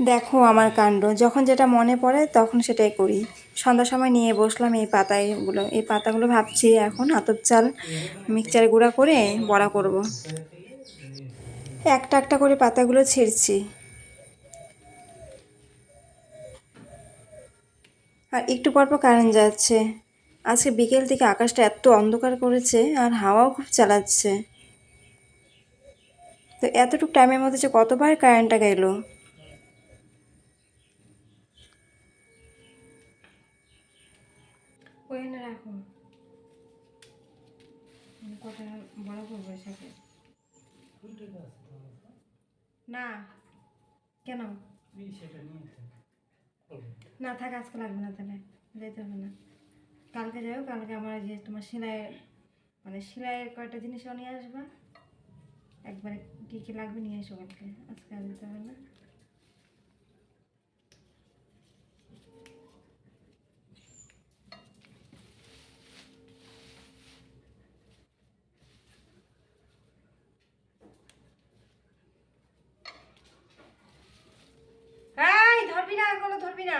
দেখো আমার কাণ্ড। যখন যেটা মনে পড়ে, তখন সেটাই করি। সন্ধ্যার সময় নিয়ে বসলাম এই পাতাগুলো এই পাতাগুলো ভাবছি এখন আতপ চাল মিক্সচারে গুঁড়া করে বড়া করব। একটা একটা করে পাতাগুলো ছিঁড়ছি। আর একটু পর পর কারেন্ট যাচ্ছে। আজকে বিকেল থেকে আকাশটা এত অন্ধকার করেছে আর হাওয়াও খুব চালাচ্ছে। তো এতটুকু টাইমের মধ্যে যে কতবার কারেন্টটা গেল? ওই না রাখো কটা বড় করব সাথে না। কেন? না, থাক, আজকে লাগবে না তাহলে। যেতে হবে না। কালকে যাও কালকে আমার যে তোমার সেলাইয়ের মানে সেলাইয়ের কয়টা জিনিসও নিয়ে আসবা। একবারে কী কী লাগবে নিয়ে এসো কালকে। আজকে আর যেতে হবে না। ধরবি না